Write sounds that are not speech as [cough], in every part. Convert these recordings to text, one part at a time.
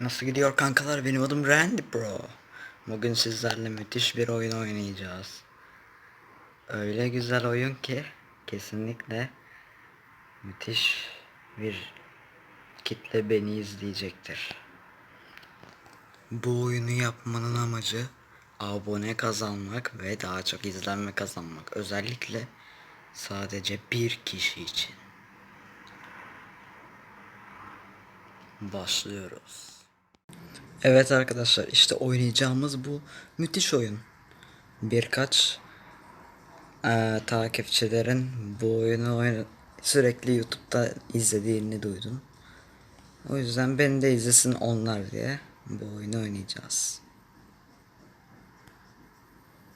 Nasıl gidiyor kankalar? Benim adım Randy Bro. Bugün sizlerle müthiş bir oyun oynayacağız. Öyle güzel oyun ki kesinlikle müthiş bir kitle beni izleyecektir. Bu oyunu yapmanın amacı abone kazanmak ve daha çok izlenme kazanmak. Özellikle sadece bir kişi için. Başlıyoruz. Evet arkadaşlar işte oynayacağımız bu müthiş oyun. Birkaç eee, takipçilerin bu oyunu oyna- sürekli YouTube'da izlediğini duydum. O yüzden beni de izlesin onlar diye bu oyunu oynayacağız.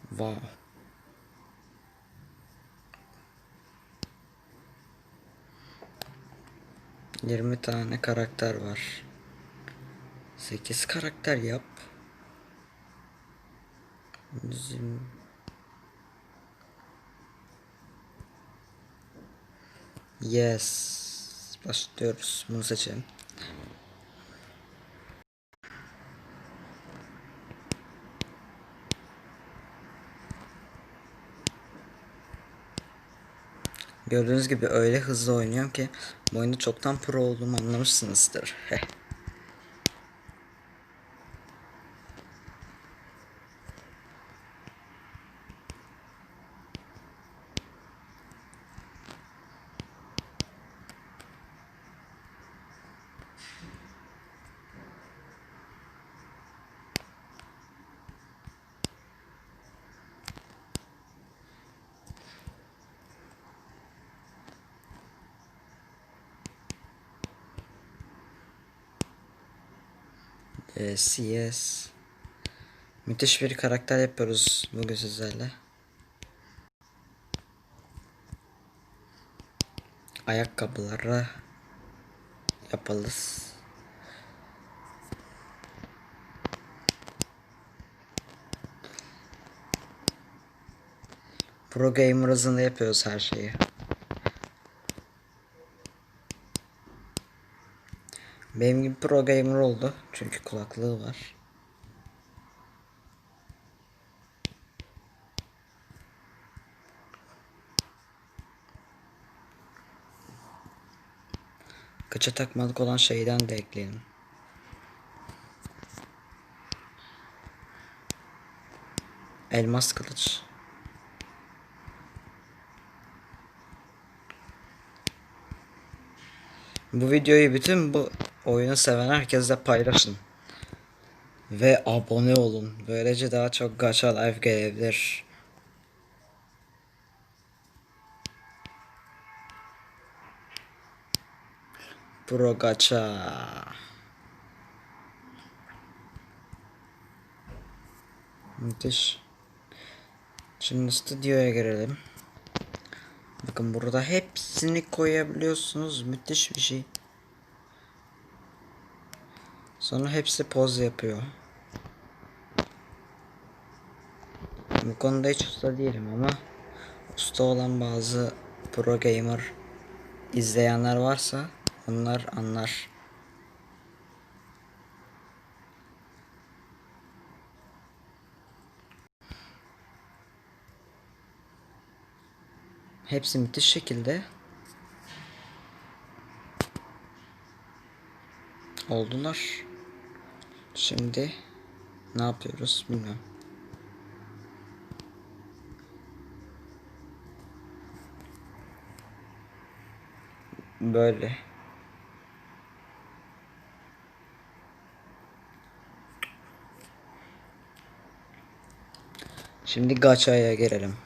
Wow. Yirmi tane karakter var. 8 karakter yap. Bizim Yes. Başlıyoruz. Bunu seçelim. Gördüğünüz gibi öyle hızlı oynuyorum ki bu oyunda çoktan pro olduğumu anlamışsınızdır. Heh. Yes, yes. Müthiş bir karakter yapıyoruz bugün sizlerle. Ayakkabıları yapalız. Pro gamer hızında yapıyoruz her şeyi. Benim gibi pro gamer oldu. Çünkü kulaklığı var. Kıça takmalık olan şeyden de ekleyelim. Elmas kılıç. Bu videoyu bütün bu oyunu seven herkesle paylaşın. Ve abone olun. Böylece daha çok gacha live gelebilir. Pro gacha. Müthiş. Şimdi stüdyoya girelim. Bakın burada hepsini koyabiliyorsunuz. Müthiş bir şey. Sonra hepsi poz yapıyor. Bu konuda hiç usta değilim ama usta olan bazı pro gamer izleyenler varsa onlar anlar. Hepsi müthiş şekilde oldular. Şimdi ne yapıyoruz bilmiyorum. Böyle. Şimdi Gacha'ya gelelim.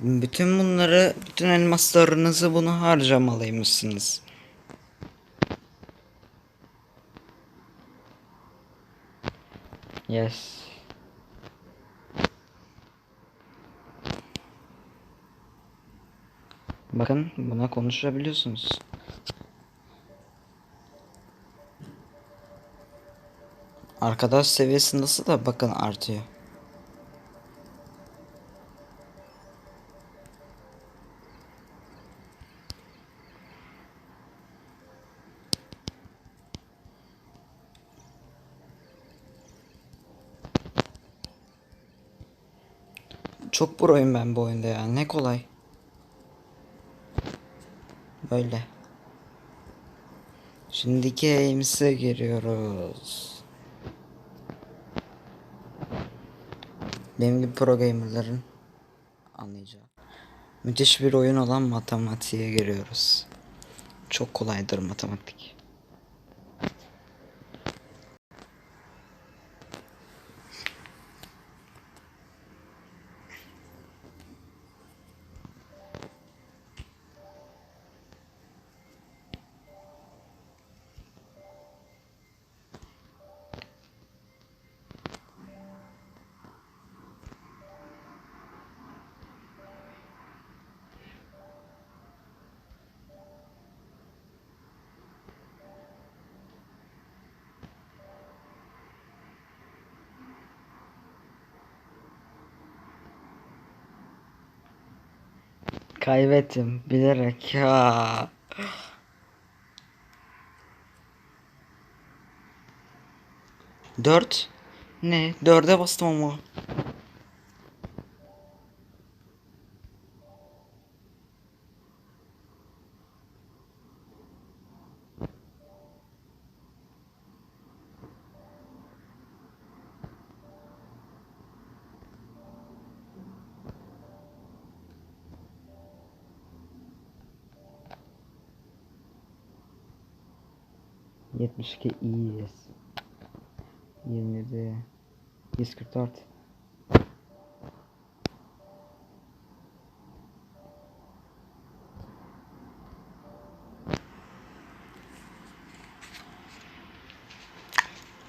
Bütün bunları, bütün elmaslarınızı bunu harcamalıymışsınız. Yes. Bakın buna konuşabiliyorsunuz. Arkadaş seviyesi nasıl da bakın artıyor. Çok proyum ben bu oyunda ya. Ne kolay. Böyle. Şimdi Games'e giriyoruz. Benim gibi pro gamerların anlayacağı. Müthiş bir oyun olan matematiğe giriyoruz. Çok kolaydır matematik. Kaybettim bilerek ya. Dört. Ne? Dörde bastım ama. Yetmiş iki iyiyiz. Yirmi yedi. Yüz kırk dört.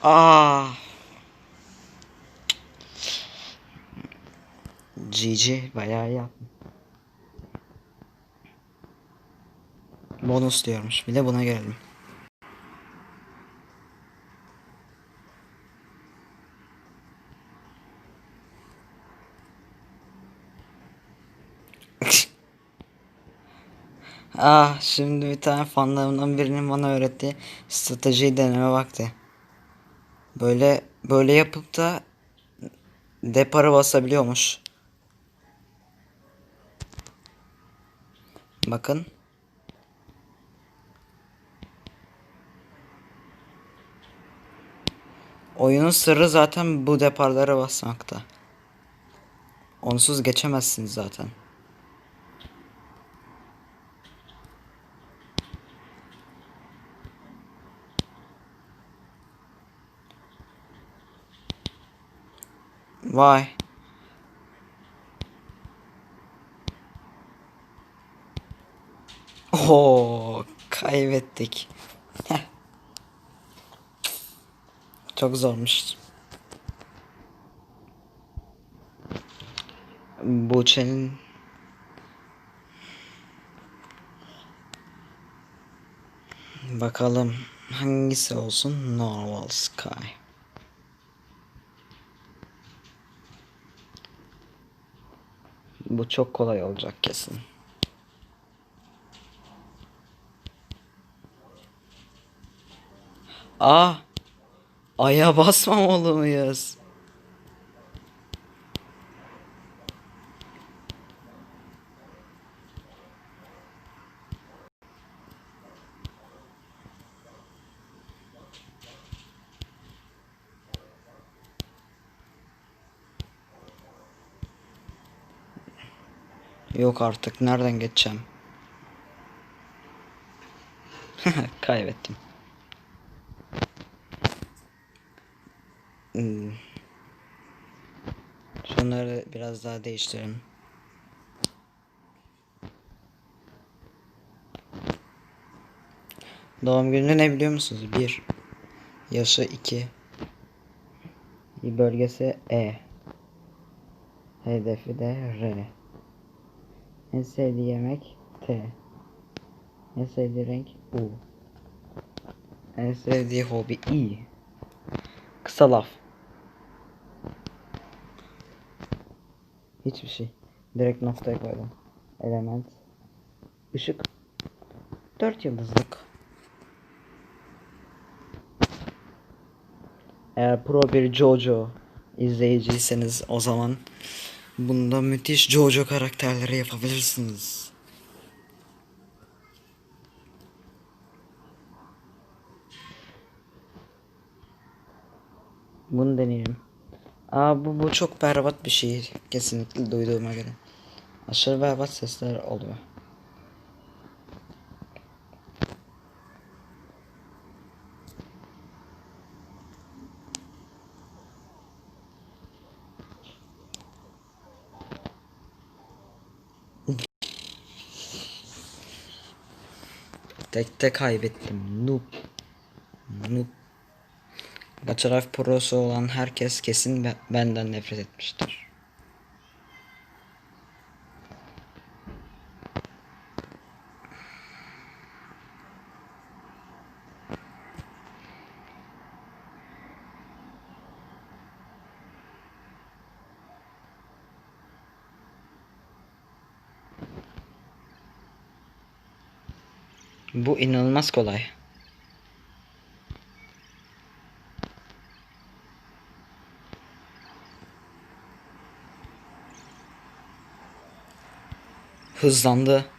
Aa. GG bayağı iyi yaptım. Bonus diyormuş. Bir de buna gelelim. Ah şimdi bir tane fanlarımdan birinin bana öğrettiği stratejiyi deneme vakti. Böyle böyle yapıp da depara basabiliyormuş. Bakın. Oyunun sırrı zaten bu deparlara basmakta. Onsuz geçemezsiniz zaten. Vay. Oo, kaybettik. Çok zormuş. Buğçe'nin Bakalım hangisi olsun Normal Sky. Bu çok kolay olacak kesin. Aa! Aya basmamalı mıyız? Artık nereden geçeceğim? [laughs] Kaybettim. Hmm. Biraz daha değiştirelim. Doğum günü ne biliyor musunuz? 1. Yaşı 2. Bölgesi E. Hedefi de R. En sevdiği yemek T. En sevdiği renk U. En sevdiği hobi I. Kısa laf. Hiçbir şey. Direkt noktaya koydum. Element. Işık. 4 yıldızlık. Eğer pro bir Jojo izleyiciyseniz o zaman Bunda müthiş Jojo karakterleri yapabilirsiniz. Bunu deneyelim. Aa bu, bu çok berbat bir şey. Kesinlikle duyduğuma göre. Aşırı berbat sesler oluyor. Tekte kaybettim. Noob. Noob. Bacharaf prosu olan herkes kesin be- benden nefret etmiştir. Bu inanılmaz kolay. Hızlandı.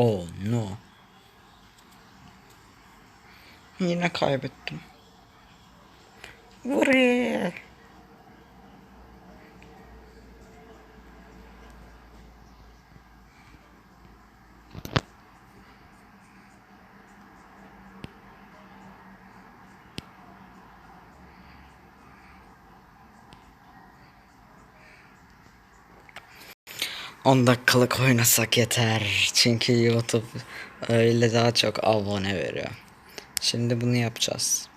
Oh no. Yine kaybettim. Vuree. 10 dakikalık oynasak yeter. Çünkü YouTube öyle daha çok abone veriyor. Şimdi bunu yapacağız.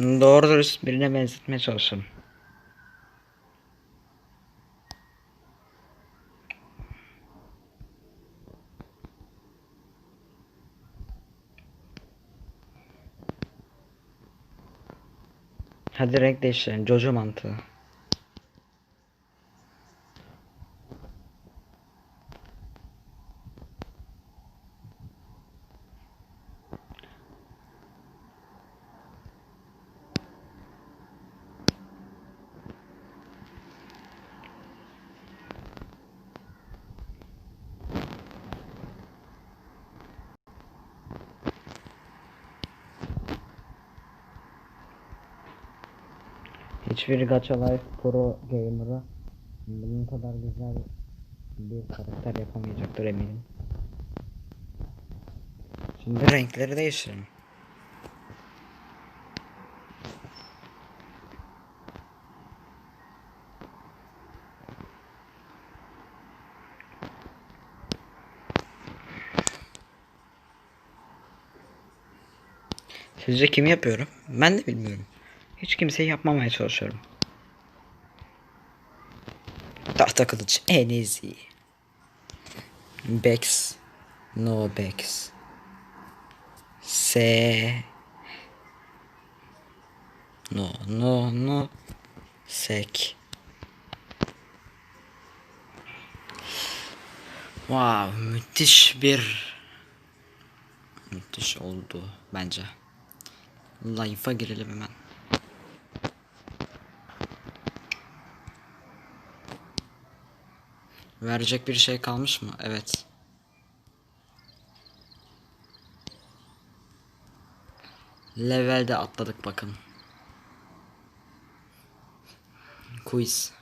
Doğru dürüst birine benzetmeye çalışın. Hadi renk değiştirelim. Jojo mantığı. Hiçbir Gacha Life Pro Gamer'ı bunun kadar güzel bir karakter yapamayacaktır eminim. Şimdi renkleri değiştirelim. Sizce kimi yapıyorum? Ben de bilmiyorum. Hiç kimseyi yapmamaya çalışıyorum. Tahta kılıç en iyisi. Bex. No Bex. S. No no no. Sek. Wow müthiş bir müthiş oldu bence. Life'a girelim hemen. Verecek bir şey kalmış mı? Evet. Levelde atladık bakın. Quiz.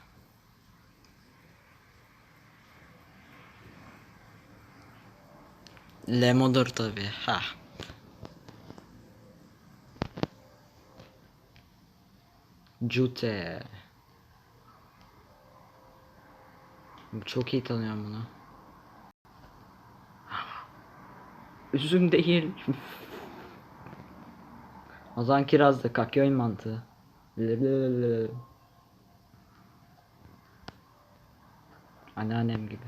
Lemodur tabi. Ha. Jute. Çok iyi tanıyorum bunu. Üzüm değil. [laughs] Ozan Kiraz da kakyoy mantığı. [laughs] Anneannem gibi.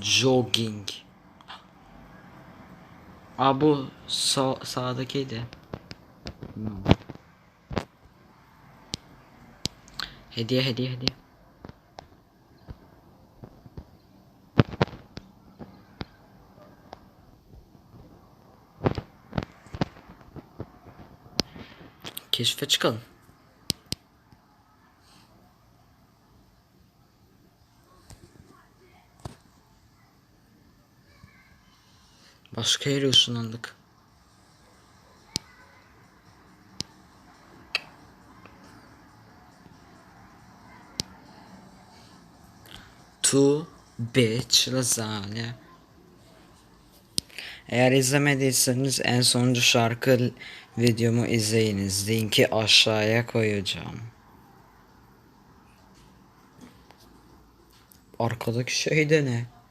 Jogging. Aa bu sağ, sağdakiydi. Bilmiyorum. Hediye hediye hediye. Keşfe çıkalım. Başka yere ışınlandık. To bitch lasagna. Eğer izlemediyseniz en sonuncu şarkı videomu izleyiniz. Linki aşağıya koyacağım. Arkadaki şey de ne?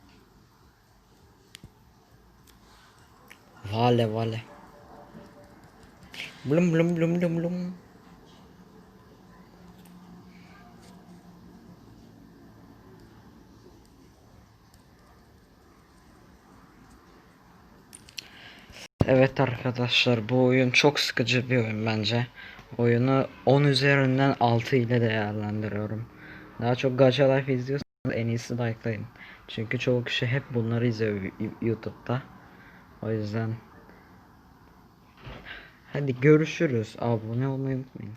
Vale vale. Blum blum blum blum blum. Evet arkadaşlar bu oyun çok sıkıcı bir oyun bence. Oyunu 10 üzerinden 6 ile değerlendiriyorum. Daha çok Gacha Life izliyorsanız en iyisi likelayın. Çünkü çoğu kişi hep bunları izliyor YouTube'da. O yüzden Hadi görüşürüz. Abone olmayı unutmayın.